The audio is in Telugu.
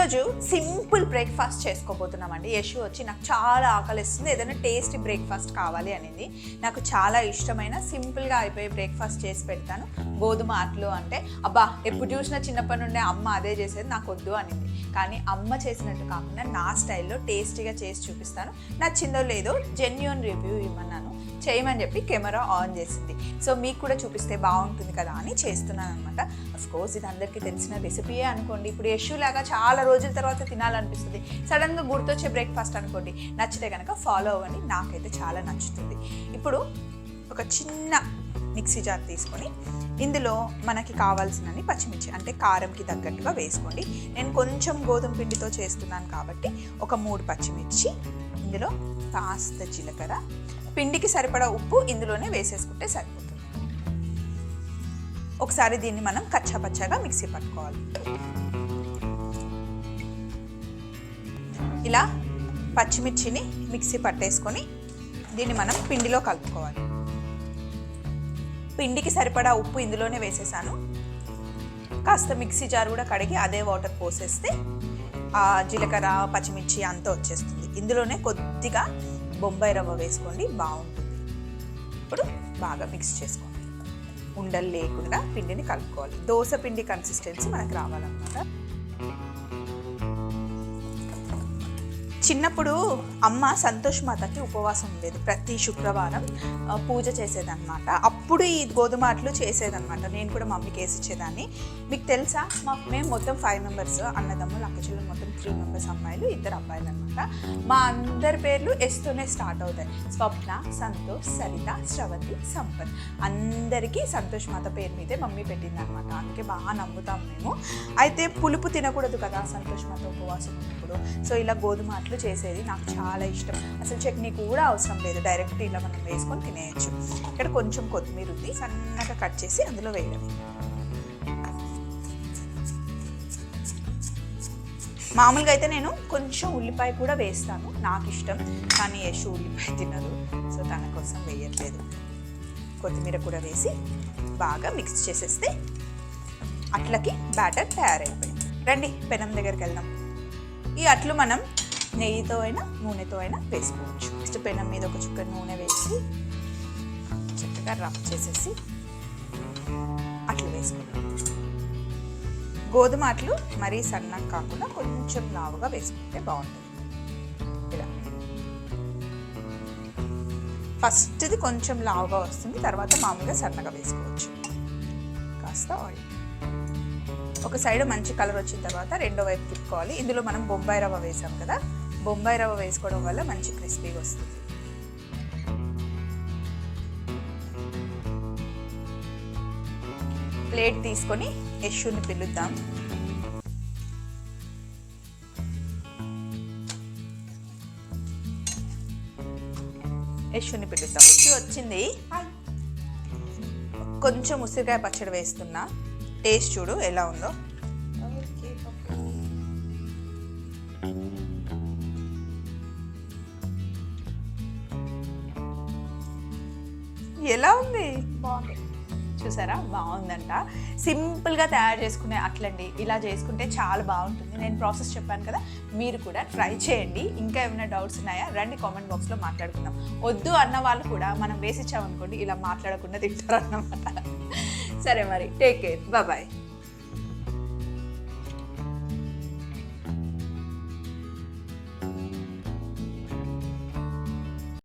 ఈరోజు సింపుల్ బ్రేక్ఫాస్ట్ చేసుకోబోతున్నామండి. యశు వచ్చి నాకు చాలా ఆకలిస్తుంది. ఏదైనా టేస్టీ బ్రేక్ఫాస్ట్ కావాలి అనేది. నాకు చాలా ఇష్టమైన సింపుల్గా అయిపోయే బ్రేక్ఫాస్ట్ చేసి పెడతాను. గోధుమ ఆటలు అంటే అబ్బా ఎప్పుడు చూసినా చిన్నప్పటి నుండే అమ్మ అదే చేసేది నాకు వద్దు అనింది. కానీ అమ్మ చేసినట్టు కాకుండా నా స్టైల్లో టేస్టీగా చేసి చూపిస్తాను. నచ్చిందో లేదో జెన్యున్ రివ్యూ ఇవ్వన్నాను చేయమని చెప్పి కెమెరా ఆన్ చేసింది. సో మీకు కూడా చూపిస్తే బాగుంటుంది కదా అని చేస్తున్నాను అనమాట కోర్స్ ఇది అందరికీ తెలిసిన రెసిపీయే అనుకోండి. ఇప్పుడు యశు లాగా చాలా రోజుల తర్వాత తినాలనిపిస్తుంది. సడన్గా గుర్తొచ్చే బ్రేక్ఫాస్ట్ అనుకోండి నచ్చితే కనుక ఫాలో అవ్వండి. నాకైతే చాలా నచ్చుతుంది. ఇప్పుడు ఒక చిన్న మిక్సీ జార్ తీసుకొని ఇందులో మనకి కావాల్సినన్ని పచ్చిమిర్చి అంటే కారంకి తగ్గట్టుగా వేసుకోండి. నేను కొంచెం గోధుమ పిండితో చేస్తున్నాను కాబట్టి ఒక మూడు పచ్చిమిర్చి ఇందులో కాస్త జీలకర్ర పిండికి సరిపడా ఉప్పు ఇందులోనే వేసేసుకుంటే సరిపోతుంది. ఒకసారి దీన్ని మనం కచ్చాపచ్చాగా మిక్సీ పట్టుకోవాలి. ఇలా పచ్చిమిర్చిని మిక్సీ పట్టేసుకొని దీన్ని మనం పిండిలో కలుపుకోవాలి. పిండికి సరిపడా ఉప్పు ఇందులోనే వేసేసాను. కాస్త మిక్సీ జార్ కూడా కడిగి అదే వాటర్ పోసేస్తే ఆ జీలకర్ర పచ్చిమిర్చి అంతా వచ్చేస్తుంది. ఇందులోనే కొద్దిగా బొంబాయి రవ్వ వేసుకోండి బాగుంటుంది. ఇప్పుడు బాగా మిక్స్ చేసుకోండి ఉండలు లేకుండా పిండిని కలుపుకోవాలి. దోశ పిండి కన్సిస్టెన్సీ మనకు రావాలన్నమాట. చిన్నప్పుడు అమ్మ సంతోష్ మాతకి ఉపవాసం ఉండేది ప్రతి శుక్రవారం పూజ చేసేదన్నమాట. అప్పుడు ఈ గోధుమ అట్లు చేసేదన్నమాట. నేను కూడా మమ్మీకి వేసి ఇచ్చేదాన్ని. మీకు తెలుసా? మా మేము మొత్తం ఫైవ్ మెంబర్స్ అన్నదమ్ములు అక్కచెల్లు మొత్తం త్రీ మెంబర్స్ అమ్మాయిలు ఇద్దరు అబ్బాయిలు అనమాట మా అందరి పేర్లు ఎస్తోనే స్టార్ట్ అవుతాయి. స్వప్న సంతోష్ సరిత శ్రవతి సంపత్. అందరికీ సంతోష్ మాత పేరు మీదే మమ్మీ పెట్టింది అనమాట అందుకే బాగా నమ్ముతాం మేము. అయితే పులుపు తినకూడదు కదా సంతోష్ మాత ఉపవాసం ఉన్నప్పుడు. సో ఇలా గోధుమ అట్లు చేసేది నాకు చాలా ఇష్టం. అసలు చట్నీ కూడా అవసరం లేదు. డైరెక్ట్ ఇలా మనం వేసుకొని తినేయచ్చు. ఇక్కడ కొంచెం కొత్తిమీర ఉంది. సన్నగా కట్ చేసి అందులో వేయడం మామూలుగా అయితే నేను కొంచెం ఉల్లిపాయ కూడా వేస్తాను. నాకు ఇష్టం. కానీ యశు ఉల్లిపాయ తినదు. సో తన కోసం వేయట్లేదు. కొత్తిమీర కూడా వేసి బాగా మిక్స్ చేసేస్తే అట్లకి బ్యాటర్ తయారైపోయింది. రండి పెనం దగ్గరికి వెళ్దాం. ఈ అట్లు మనం నెయ్యితో అయినా నూనెతో అయినా వేసుకోవచ్చు. నెక్స్ట్ పెనం మీద ఒక చుక్క నూనె వేసి చక్కగా రబ్ చేసేసి అట్లు వేసుకుంటాం గోధుమ అట్లు మరీ సన్నగా కాకుండా కొంచెం లావుగా వేసుకుంటే బాగుంటుంది. ఇలా. ఫస్ట్ది కొంచెం లావుగా వస్తుంది తర్వాత మామూలుగా సన్నగా వేసుకోవచ్చు. కాస్త ఆయిల్ ఒక సైడ్ మంచి కలర్ వచ్చిన తర్వాత రెండో వైపు తిప్పుకోవాలి. ఇందులో మనం బొంబాయి రవ్వ వేసాం కదా బొంబాయి రవ్వ వేసుకోవడం వల్ల మంచి క్రిస్పీగా వస్తుంది. ప్లేట్ తీసుకొని యశుని పిలుద్దాం. యశుని పిలుద్దాం. యశు వచ్చింది. కొంచెం ఉసిరికాయ పచ్చడి వేస్తున్నా. టేస్ట్ చూడు ఎలా ఉందో. ఎలా ఉంది? బాగుంది. చూసారా? బాగుందంట. సింపుల్గా తయారు చేసుకునే అట్లండి. ఇలా చేసుకుంటే చాలా బాగుంటుంది. నేను ప్రాసెస్ చెప్పాను కదా మీరు కూడా ట్రై చేయండి. ఇంకా ఏమైనా డౌట్స్ ఉన్నాయా? రండి కామెంట్ బాక్స్లో మాట్లాడుకుందాం. వద్దు అన్న వాళ్ళు కూడా మనం వేసిచ్చామనుకోండి ఇలా మాట్లాడకుండా తింటారు అన్నమాట సరే మరి టేక్ కేర్. బాయ్.